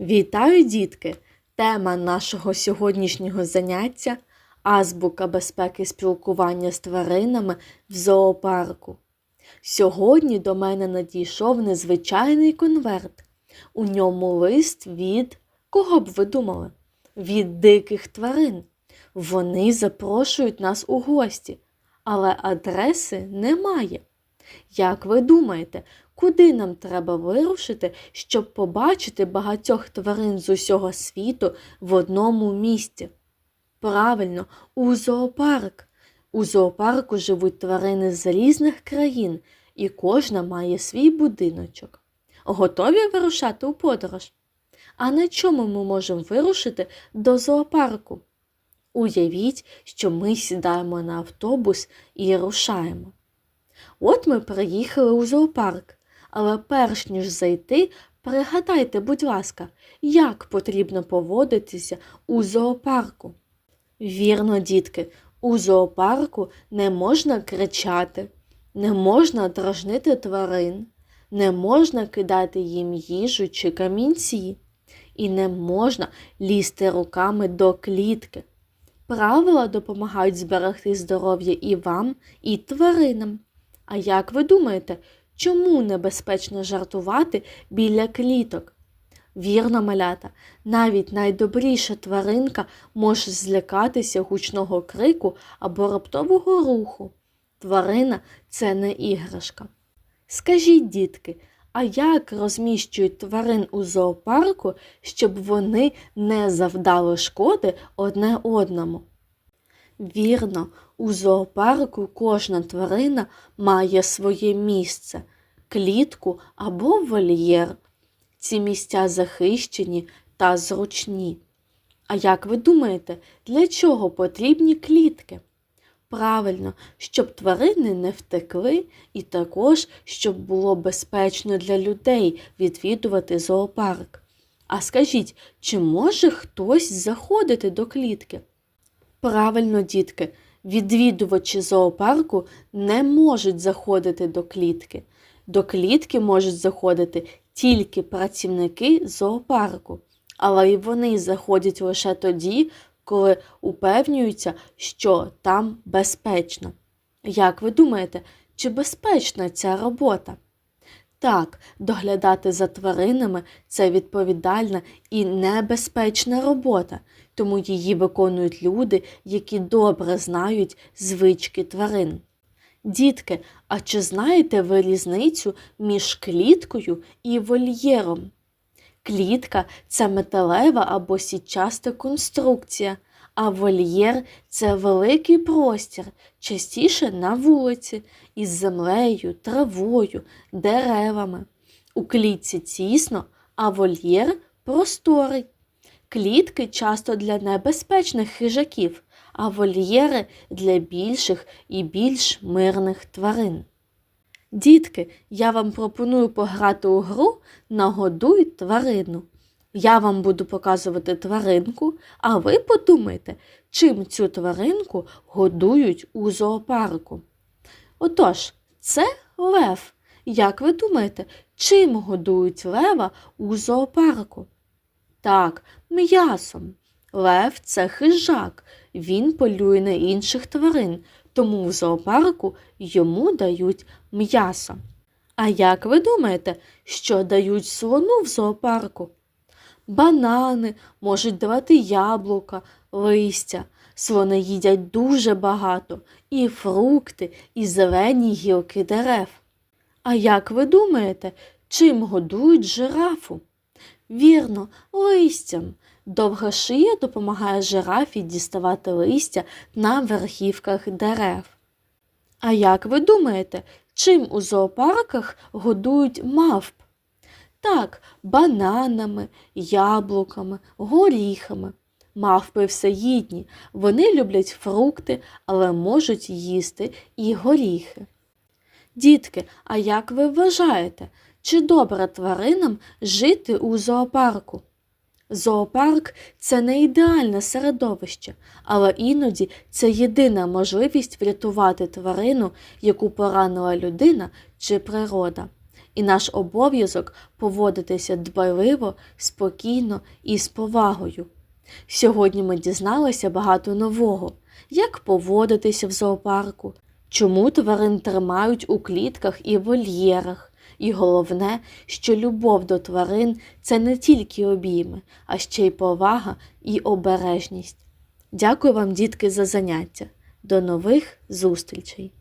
Вітаю, дітки! Тема нашого сьогоднішнього заняття азбука безпеки спілкування з тваринами в зоопарку. Сьогодні до мене надійшов незвичайний конверт. У ньому лист від кого б ви думали? Від диких тварин. Вони запрошують нас у гості, але адреси немає. Як ви думаєте, куди нам треба вирушити, щоб побачити багатьох тварин з усього світу в одному місці? Правильно, у зоопарк. У зоопарку живуть тварини з різних країн, і кожна має свій будиночок. Готові вирушати у подорож? А на чому ми можемо вирушити до зоопарку? Уявіть, що ми сідаємо на автобус і рушаємо. От ми приїхали у зоопарк, але перш ніж зайти, пригадайте, будь ласка, як потрібно поводитися у зоопарку. Вірно, дітки, у зоопарку не можна кричати, не можна дражнити тварин, не можна кидати їм їжу чи камінці, і не можна лізти руками до клітки. Правила допомагають зберегти здоров'я і вам, і тваринам. А як ви думаєте, чому небезпечно жартувати біля кліток? Вірно, малята, навіть найдобріша тваринка може злякатися гучного крику або раптового руху. Тварина це не іграшка. Скажіть, дітки, а як розміщують тварин у зоопарку, щоб вони не завдали шкоди одне одному? Вірно, у зоопарку кожна тварина має своє місце клітку або вольєр. Ці місця захищені та зручні. А як ви думаєте, для чого потрібні клітки? Правильно, щоб тварини не втекли, і також, щоб було безпечно для людей відвідувати зоопарк. А скажіть, чи може хтось заходити до клітки? Правильно, дітки, відвідувачі зоопарку не можуть заходити до клітки. До клітки можуть заходити тільки працівники зоопарку, але й вони заходять лише тоді, коли упевнюються, що там безпечно. Як ви думаєте, чи безпечна ця робота? Так, доглядати за тваринами це відповідальна і небезпечна робота, тому її виконують люди, які добре знають звички тварин. Дітки, а чи знаєте ви різницю між кліткою і вольєром? Клітка це металева або сітчаста конструкція, а вольєр це великий простір, частіше на вулиці, із землею, травою, деревами. У клітці тісно, а вольєр просторий. Клітки часто для небезпечних хижаків, а вольєри для більших і більш мирних тварин. Дітки, я вам пропоную пограти у гру Нагодуй тварину. Я вам буду показувати тваринку, а ви подумайте, чим цю тваринку годують у зоопарку. Отож, це лев. Як ви думаєте, чим годують лева у зоопарку? Так, м'ясом. Лев це хижак, він полює на інших тварин, тому в зоопарку йому дають м'ясо. А як ви думаєте, що дають слону в зоопарку? Банани можуть давати яблука, листя. Слони їдять дуже багато і фрукти, і зелені гілки дерев. А як ви думаєте, чим годують жирафу? Вірно, листям. Довга шия допомагає жирафі діставати листя на верхівках дерев. А як ви думаєте, чим у зоопарках годують мавп? Так, бананами, яблуками, горіхами. Мавпи всеїдні. Вони люблять фрукти, але можуть їсти і горіхи. Дітки, а як ви вважаєте, чи добре тваринам жити у зоопарку? Зоопарк це не ідеальне середовище, але іноді це єдина можливість врятувати тварину, яку поранила людина чи природа. І наш обов'язок поводитися дбайливо, спокійно і з повагою. Сьогодні ми дізналися багато нового, як поводитися в зоопарку, чому тварин тримають у клітках і вольєрах. І головне, що любов до тварин це не тільки обійми, а ще й повага і обережність. Дякую вам, дітки, за заняття. До нових зустрічей!